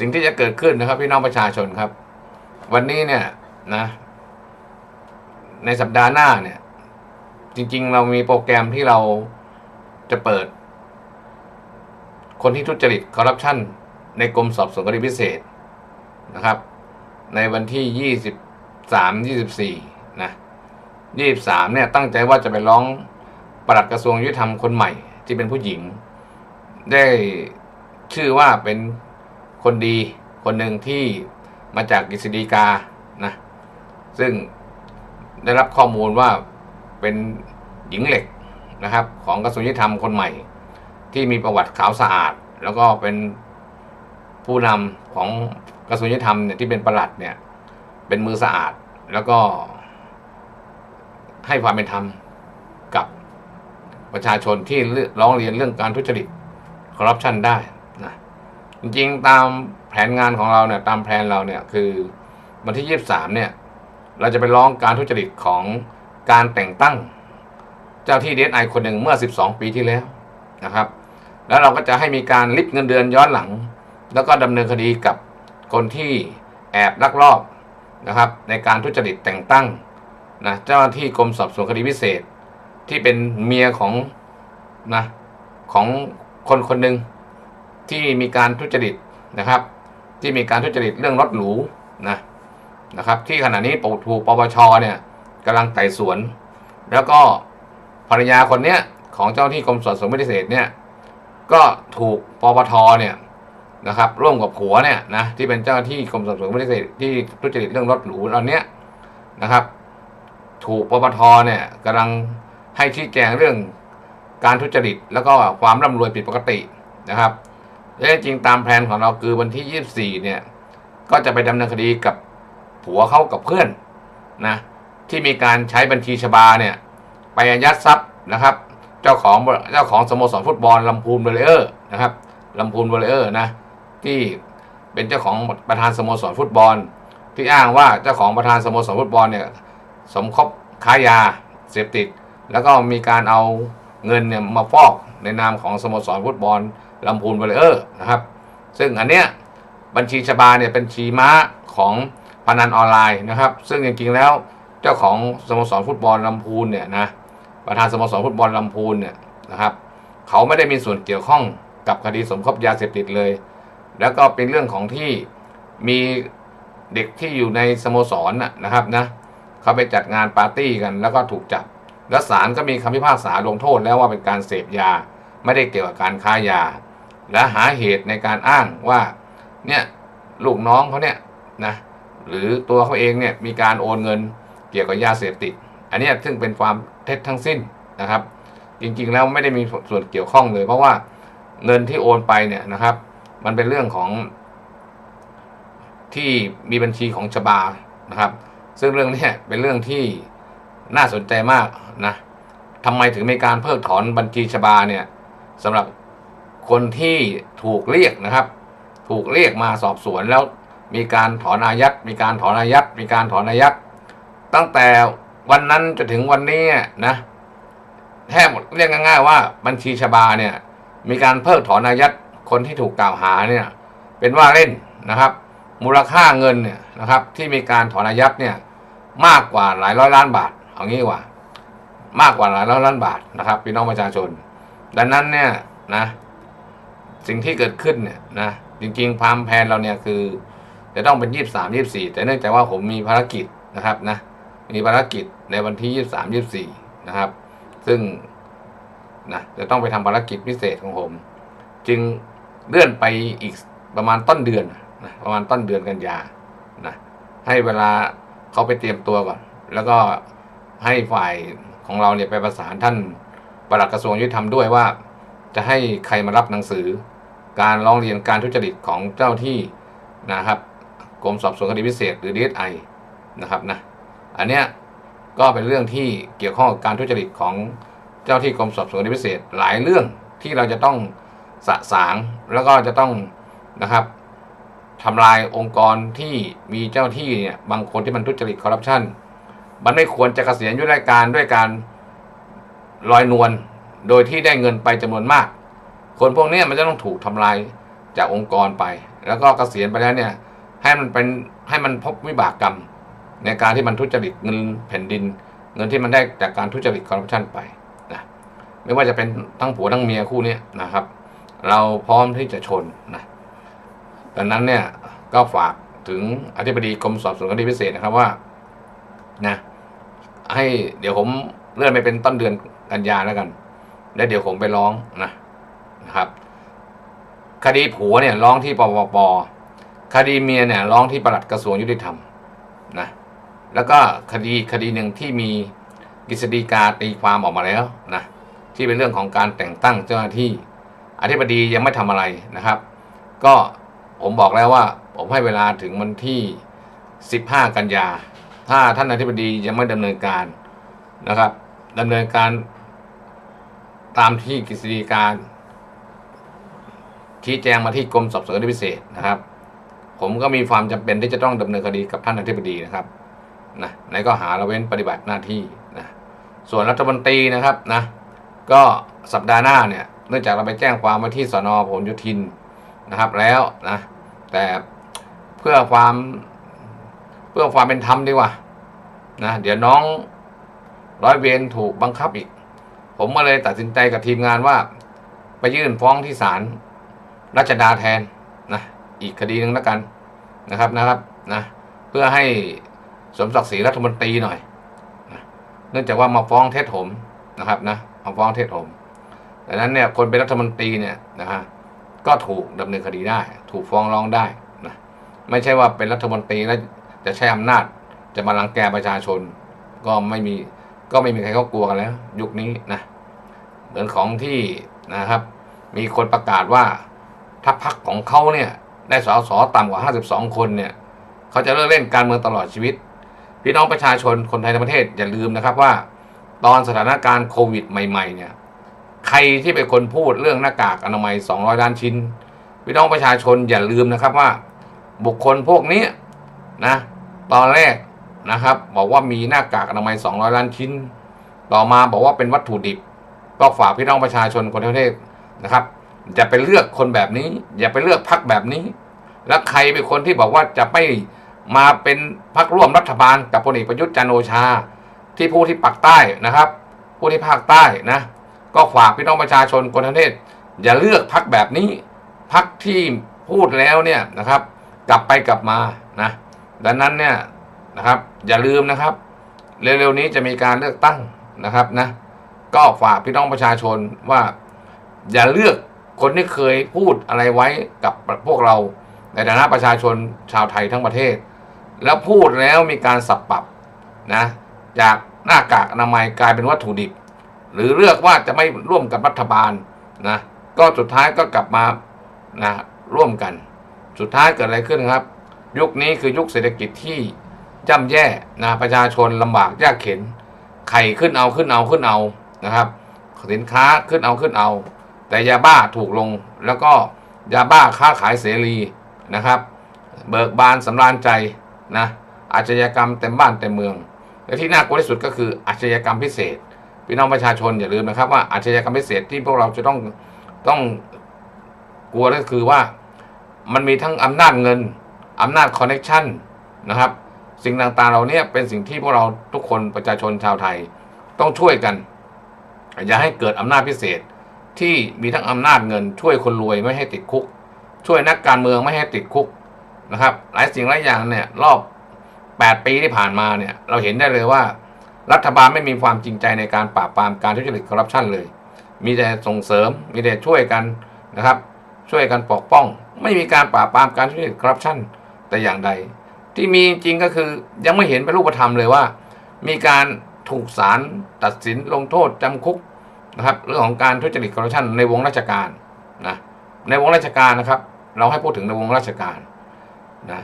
สิ่งที่จะเกิดขึ้นนะครับ พี่น้องประชาชนครับ วันนี้เนี่ยนะ ในสัปดาห์หน้าเนี่ย จริง ๆ เรามีโปรแกรมที่เราจะเปิด คนที่ทุจริตคอร์รัปชันในกรมสอบสวนคดีพิเศษนะครับ ในวันที่ยี่สิบสามยี่สิบสี่นะยี่สิบสามเนี่ยตั้งใจว่าจะไปร้องปลัดกระทรวงยุติธรรมคนใหม่ ที่เป็นผู้หญิง ได้ชื่อว่าเป็น คนดีคนหนึ่งที่มาจากกฤษฎีกานะซึ่งได้รับข้อมูลว่าเป็นหญิงเหล็กนะครับ ของกระทรวงยุติธรรมคนใหม่ ที่มีประวัติขาวสะอาด แล้วก็เป็นผู้นำของกระทรวงยุติธรรมเนี่ยที่เป็นประหลัดเนี่ยเป็นมือสะอาดแล้วก็ให้ความเป็นธรรมกับประชาชนที่ร้องเรียนเรื่องการทุจริตคอร์รัปชันได้นะ จริงๆตามแผนงานของเราเนี่ยตามแผนเราเนี่ยคือวันที่ 23 เนี่ย เราจะไปร้องการทุจริตของการแต่งตั้ง เจ้าที่เดสไอคนหนึ่งเมื่อ 12 ปีที่แล้วนะครับ แล้วเราก็จะให้มีการลิบเงินเดือนย้อนหลัง แล้วก็ดำเนินคดีกับคนที่แอบลักลอบนะครับ ในการทุจริตแต่งตั้งนะเจ้าหน้าที่กรมสอบสวนคดีพิเศษ ที่เป็นเมียของนะของคนคนหนึ่ง ที่มีการทุจริตนะครับ ที่มีการทุจริตเรื่องรถหรูนะนะครับ ที่ขณะนี้ปถูกปปชเนี่ยกำลังไต่สวน แล้วก็ภรรยาคนเนี้ยของเจ้าที่กรมสอบสวนพิเศษเนี่ยก็ถูกปปทเนี่ยนะครับร่วมกับผัวเนี่ยนะที่เป็นเจ้าที่กรมสอบสวนพิเศษที่ทุจริตเรื่องรถหรูเหล่านี้ยนะครับ ถูกปปทเนี่ยกำลังให้ชี้แจงเรื่องการทุจริต แล้วก็ความร่ำรวยผิดปกตินะครับ และจริงตามแผนของเราคือวันที่ 24 เนี่ย ก็จะไปดำเนินคดีกับผัวเขากับเพื่อนนะที่มีการใช้บัญชีชบาเนี่ย ไปอายัดทรัพย์นะครับ เจ้าของเจ้าของสโมสรฟุตบอลลำพูนเบลเลอร์นะครับลำพูนเบลเลอร์นะที่เป็นเจ้าของประธานสโมสรฟุตบอล ที่อ้างว่าเจ้าของประธานสโมสรฟุตบอลเนี่ยสมคบค้ายาเสพติด แล้วก็มีการเอาเงินเนี่ยมาฟอกในนามของสโมสรฟุตบอล ลำพูนเบลเออร์นะครับ ซึ่งอันเนี้ยบัญชีชบาเนี่ยเป็นชีม้าของพนันออนไลน์นะครับ ซึ่งจริงๆแล้วเจ้าของสโมสรฟุตบอลลำพูนเนี่ยนะประธานสโมสรฟุตบอลลำพูนเนี่ยนะครับ เขาไม่ได้มีส่วนเกี่ยวข้องกับคดีสมคบยาเสพติดเลย แล้วก็เป็นเรื่องของที่มีเด็กที่อยู่ในสโมสรนะนะครับนะเขาไปจัดงานปาร์ตี้กัน แล้วก็ถูกจับ แล้วศาลก็มีคำพิพากษาลงโทษแล้วว่าเป็นการเสพยา ไม่ได้เกี่ยวกับการค้ายา และหาเหตุในการอ้างว่าเนี่ยลูกน้องเขาเนี่ยนะหรือตัวเขาเองเนี่ยมีการโอนเงินเกี่ยวกับยาเสพติด อันนี้ซึ่งเป็นความเท็จทั้งสิ้นนะครับ จริงๆแล้วไม่ได้มีส่วนเกี่ยวข้องเลย เพราะว่าเงินที่โอนไปเนี่ยนะครับ มันเป็นเรื่องของที่มีบัญชีของชบานะครับ ซึ่งเรื่องนี้เป็นเรื่องที่น่าสนใจมากนะทำไมถึงมีการเพิกถอนบัญชีชบาเนี่ยสำหรับ คนที่ถูกเรียกนะครับ ถูกเรียกมาสอบสวนแล้วมีการถอนอายัดมีการถอนอายัดมีการถอนอายัดตั้งแต่วันนั้นจนถึงวันนี้นะแทบเรียกง่ายๆว่าบัญชีชบาเนี่ย มีการเพิกถอนอายัดคนที่ถูกกล่าวหาเนี่ย เป็นว่าเล่นนะครับ มูลค่าเงินเนี่ยนะครับ ที่มีการถอนอายัดเนี่ย มากกว่าหลายร้อยล้านบาทเอางี้กว่า มากกว่าหลายร้อยล้านบาทนะครับพี่น้องประชาชน ดังนั้นเนี่ยนะ สิ่งที่เกิดขึ้นเนี่ยนะจริงๆความแผนเราเนี่ยคือ จะต้องเป็นยี่สามยี่สี่แต่เนื่องจากว่าผมมีภารกิจนะครับนะมีภารกิจในวันที่ยี่สามยี่สี่นะครับ ซึ่งนะจะต้องไปทำภารกิจพิเศษของผม จึงเลื่อนไปอีกประมาณต้นเดือนนะประมาณต้นเดือนกันยานะให้เวลาเขาไปเตรียมตัวก่อน แล้วก็ให้ฝ่ายของเราเนี่ยไปประสานท่านปลัดกระทรวงยุติธรรมด้วยว่า จะให้ใครมารับหนังสือ การร้องเรียนการทุจริตของเจ้าที่นะครับกรมสอบสวนคดีพิเศษหรือ DSI นะครับนะอันเนี้ยก็เป็นเรื่องที่เกี่ยวข้องกับการทุจริตของเจ้าที่กรมสอบสวนคดีพิเศษ หลายเรื่องที่เราจะต้องสะสางแล้วก็จะต้องนะครับทำลายองค์กรที่มีเจ้าที่เนี่ยบางคนที่มันทุจริตคอร์รัปชันมันไม่ควรจะเกษียณยุราชการด้วยการลอยนวล โดยที่ได้เงินไปจำนวนมาก คนพวกนี้มันจะต้องถูกทำลายจากองค์กรไป แล้วก็กเกษียณไปแล้วเนี่ยให้มันเป็นให้มันพบวิบากกรรม ในการที่มันทุจริตเงินแผ่นดิน เงินที่มันได้จากการทุจริตคอร์รัปชันไปนะไม่ว่าจะเป็นทั้งผัวทั้งเมียคู่นี้นะครับ เราพร้อมที่จะชนนะดังนั้นเนี่ยก็ฝากถึงอธิบดีกรมสอบสวนคดีพิเศษนะครับว่านะให้เดี๋ยวผมเลื่อนไปเป็นต้นเดือนกันยาแล้วกัน แล้วเดี๋ยวผมไปร้องนะนะครับ คดีผัวเนี่ยร้องที่ปปปคดีเมียเนี่ยร้องที่ปลัดกระทรวงยุติธรรมนะแล้วก็คดีคดีหนึ่งที่มีกฤษฎีกาตีความออกมาแล้วนะที่เป็นเรื่องของการแต่งตั้งเจ้าหน้าที่อธิบดียังไม่ทำอะไรนะครับ ก็ผมบอกแล้วว่า ผมให้เวลาถึงวันที่ 15 กันยา ถ้าท่านอธิบดียังไม่ดำเนินการนะครับดำเนินการ ตามที่กฤษฎีกาชี้แจงมาที่กรมสอบสวนคดีพิเศษนะครับ ผมก็มีความจำเป็นที่จะต้องดำเนินคดีกับท่านอธิบดีนะครับนะในก็หาละเว้นปฏิบัติหน้าที่นะส่วนรัฐมนตรีนะครับนะก็สัปดาห์หน้าเนี่ยเนื่องจากเราไปแจ้งความไว้ที่สนพหลโยธินนะครับแล้วนะแต่เพื่อความเพื่อความเป็นธรรมดีกว่านะเดี๋ยวน้องร้อยเวรถูกบังคับอีก ผมก็เลยตัดสินใจกับทีมงานว่า ไปยื่นฟ้องที่ศาลรัชดาแทนนะอีกคดีหนึ่งแล้วกันนะครับนะครับนะเพื่อให้สมศักดิ์ศรีรัฐมนตรีหน่อยนะเนื่องจากว่ามาฟ้องเท็จผมนะครับนะมาฟ้องเท็จผมดังนั้นเนี่ยคนเป็นรัฐมนตรีเนี่ยนะฮะก็ถูกดำเนินคดีได้ ถูกฟ้องร้องได้นะไม่ใช่ว่าเป็นรัฐมนตรีแล้วจะใช้อำนาจ จะมาลังแกประชาชน ก็ไม่มีก็ไม่มีใครเขากลัวกันแล้ว ยุคนี้นะ เหมือนของที่นะครับ มีคนประกาศว่า ถ้าพักของเขาเนี่ยได้สสต่ำกว่า 52 คนเนี่ยเขาจะเลิกเล่นการเมืองตลอดชีวิต พี่น้องประชาชนคนไทยในประเทศอย่าลืมนะครับว่า ตอนสถานการณ์โควิดใหม่ ๆ เนี่ยใครที่เป็นคนพูดเรื่องหน้ากากอนามัย 200 ล้านชิ้น พี่น้องประชาชนอย่าลืมนะครับว่า บุคคลพวกนี้นะตอนแรกนะครับ บอกว่ามีหน้ากากอนามัย 200 ล้านชิ้น ต่อมาบอกว่าเป็นวัตถุดิบ ก็ฝากพี่น้องประชาชนคนทั้งประเทศนะครับอย่าไปเลือกคนแบบนี้ อย่าไปเลือกพรรคแบบนี้ แล้วใครเป็นคนที่บอกว่าจะไม่มาเป็นพรรคร่วมรัฐบาลกับพลเอกประยุทธ์จันโอชา ที่ผู้ที่ปักใต้นะครับ ผู้ที่ภาคใต้นะ ก็ฝากพี่น้องประชาชนคนทั้งประเทศ อย่าเลือกพรรคแบบนี้พรรคที่พูดแล้วเนี่ยนะครับ กลับไปกลับมานะดังนั้นเนี่ยนะครับ อย่าลืมนะครับ เร็วๆนี้จะมีการเลือกตั้งนะครับนะ ก็ฝากพี่น้องประชาชนว่า อย่าเลือกคนที่เคยพูดอะไรไว้กับพวกเรา ในฐานะประชาชนชาวไทยทั้งประเทศ แล้วพูดแล้วมีการสับปรับนะจากหน้ากากอนามัยกลายเป็นวัตถุดิบ หรือเลือกว่าจะไม่ร่วมกับรัฐบาลนะก็สุดท้ายก็กลับมานะร่วมกัน สุดท้ายเกิดอะไรขึ้นครับ ยุคนี้คือยุคเศรษฐกิจที่ย่ำแย่นะประชาชนลำบากยากเข็นไข่ขึ้นเอาขึ้นเอาขึ้นเอา นะครับ สินค้าขึ้นเอาขึ้นเอา แต่ยาบ้าถูกลงแล้วก็ยาบ้าค้าขายเสรีนะครับ เบิกบานสำราญใจนะอาชญากรรมเต็มบ้านเต็มเมือง และที่น่ากลัวที่สุดก็คืออาชญากรรมพิเศษ พี่น้องประชาชนอย่าลืมนะครับว่าอาชญากรรมพิเศษที่พวกเราจะต้องต้องกลัวก็คือว่ามันมีทั้งอำนาจเงินอำนาจคอนเน็ชันนะครับ สิ่งต่างๆเหล่านี้เป็นสิ่งที่พวกเราทุกคนประชาชนชาวไทยต้องช่วยกัน อย่าให้เกิดอำนาจพิเศษที่มีทั้งอำนาจเงิน ช่วยคนรวยไม่ให้ติดคุก ช่วยนักการเมืองไม่ให้ติดคุกนะครับ หลายสิ่งหลายอย่างเนี่ยรอบ 8 ปีที่ผ่านมาเนี่ยเราเห็นได้เลยว่ารัฐบาลไม่มีความจริงใจในการปราบปรามการทุจริตคอร์รัปชันเลย มีแต่ส่งเสริม มีแต่ช่วยกันนะครับ ช่วยกันปกป้อง ไม่มีการปราบปรามการทุจริตคอร์รัปชันแต่อย่างใด ที่มีจริงก็คือยังไม่เห็นเป็นรูปธรรมเลยว่า มีการ ถูกศาลตัดสินลงโทษจำคุกนะครับเรื่องของการทุจริตคอร์รัปชันในวงราชการนะในวงราชการนะครับ เราให้พูดถึงในวงราชการนะ